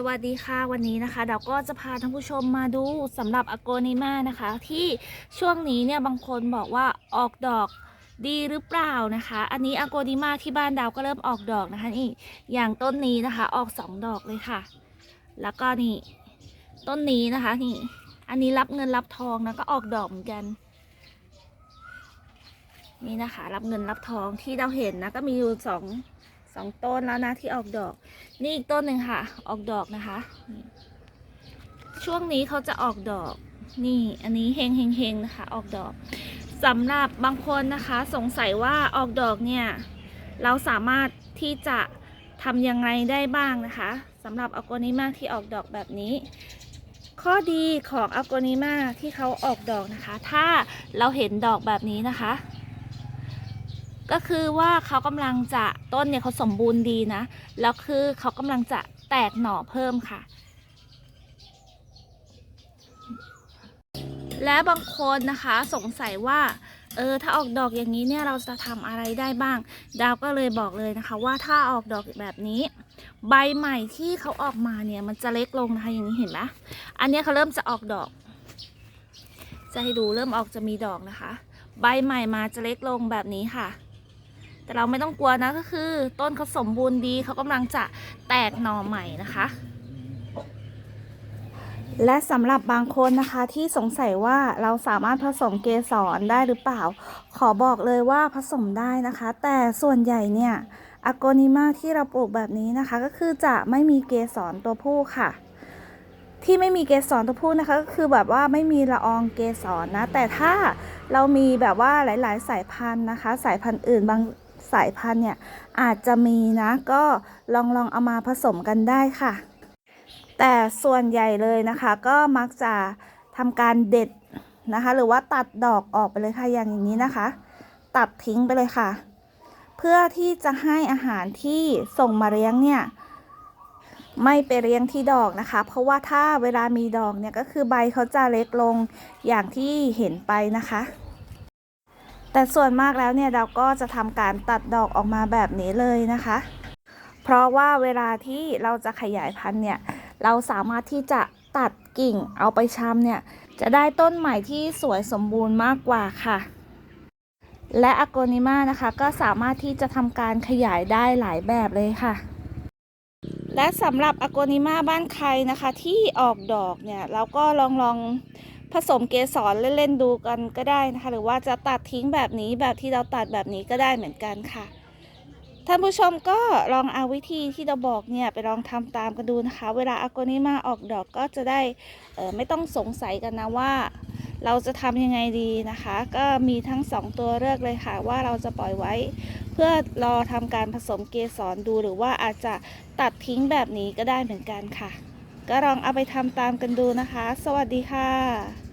สวัสดีค่ะวันนี้นะคะเราก็จะพาท่านผู้ชมมาดูสำหรับอโกนิมานะคะ ที่ช่วงนี้เนี่ยบางคนบอกว่าออกดอกดีหรือเปล่านะคะ อันนี้อโกนิมาที่บ้านดาวก็เริ่มออกดอกนะคะนี่อย่างต้นนี้นะคะออกสองดอกเลยค่ะ แล้วก็นี่ต้นนี้นะคะนี่อันนี้รับเงินรับทองนะก็ออกดอกเหมือนกัน นี่นะคะ รับเงินรับทองที่เราเห็นนะก็มีอยู่สอง องต้นแล้วนะที่ออกดอก นี่อีกต้นหนึ่งค่ะ ออกดอกนะคะ ช่วงนี้เขาจะออกดอก นี่อันนี้เฮงเฮงเฮงนะคะ ออกดอกสำหรับบางคนนะคะ สงสัยว่าออกดอกเนี่ย เราสามารถที่จะทำยังไงได้บ้างนะคะสำหรับอัลโกนิมาที่ออกดอกแบบนี้ ข้อดีของอัลโกนิมาที่เขาออกดอกนะคะ ถ้าเราเห็นดอกแบบนี้นะคะ ก็คือว่าเขากำลังจะต้นเนี่ยเขาสมบูรณ์ดีนะ แล้วคือเขากำลังจะแตกหน่อเพิ่มค่ะ และบางคนนะคะสงสัยว่าเออถ้าออกดอกอย่างนี้เนี่ยเราจะทำอะไรได้บ้าง ดาวก็เลยบอกเลยนะคะ ว่าถ้าออกดอกแบบนี้ ใบใหม่ที่เขาออกมาเนี่ยมันจะเล็กลงนะคะอย่างนี้เห็นไหมอันนี้เขาเริ่มจะออกดอก จะให้ดูเริ่มออกจะมีดอกนะคะ ใบใหม่มาจะเล็กลงแบบนี้ค่ะ แต่เราไม่ต้องกลัวนะก็คือ ต้นเขาสมบูรณ์ดีเขากำลังจะแตกหน่อใหม่นะคะและสำหรับบางคนนะคะที่สงสัยว่าเราสามารถผสมเกสรได้หรือเปล่า ขอบอกเลยว่าผสมได้นะคะ แต่ส่วนใหญ่เนี่ยอโกนิมาที่เราปลูกแบบนี้นะคะ ก็คือจะไม่มีเกสรตัวผู้ค่ะ ที่ไม่มีเกสรตัวผู้นะคะ ก็คือแบบว่าไม่มีละอองเกสรนะแต่ถ้าเรามีแบบว่าหลาย ๆ สายพันธุ์นะคะ สายพันธุ์อื่นบาง สายพันธุ์เนี่ยอาจจะมีนะก็ลองลองเอามาผสมกันได้ค่ะ แต่ส่วนใหญ่เลยนะคะก็มักจะทำการเด็ดนะคะ หรือว่าตัดดอกออกไปเลยค่ะอย่างอย่างนี้นะคะ ตัดทิ้งไปเลยค่ะ เพื่อที่จะให้อาหารที่ส่งมาเลี้ยงเนี่ยไม่ไปเลี้ยงที่ดอกนะคะ เพราะว่าถ้าเวลามีดอกเนี่ยก็คือใบเขาจะเล็กลงอย่างที่เห็นไปนะคะ แต่ส่วนมากแล้วเนี่ยเราก็จะทำการตัดดอกออกมาแบบนี้เลยนะคะ เพราะว่าเวลาที่เราจะขยายพันธุ์เนี่ยเราสามารถที่จะตัดกิ่งเอาไปชำเนี่ยจะได้ต้นใหม่ที่สวยสมบูรณ์มากกว่าค่ะ และอโกนิมานะคะก็สามารถที่จะทำการขยายได้หลายแบบเลยค่ะ และสำหรับอโกนิมาบ้านใครนะคะที่ออกดอกเนี่ยเราก็ลองลอง ผสมเกสรเล่นๆดูกันก็ได้นะคะ หรือว่าจะตัดทิ้งแบบนี้แบบที่เราตัดแบบนี้ก็ได้เหมือนกันค่ะ ท่านผู้ชมก็ลองเอาวิธีที่เราบอกเนี่ยไปลองทำตามกันดูนะคะ เวลาอากนิมาออกดอกก็จะได้เออไม่ต้องสงสัยกันนะว่า เราจะทำยังไงดีนะคะ ก็มีทั้งสองตัวเลือกเลยค่ะ ว่าเราจะปล่อยไว้ เพื่อรอทำการผสมเกสรดูหรือว่าอาจจะตัดทิ้งแบบนี้ก็ได้เหมือนกันค่ะ ก็ลองเอาไปทำตามกันดูนะคะ สวัสดีค่ะ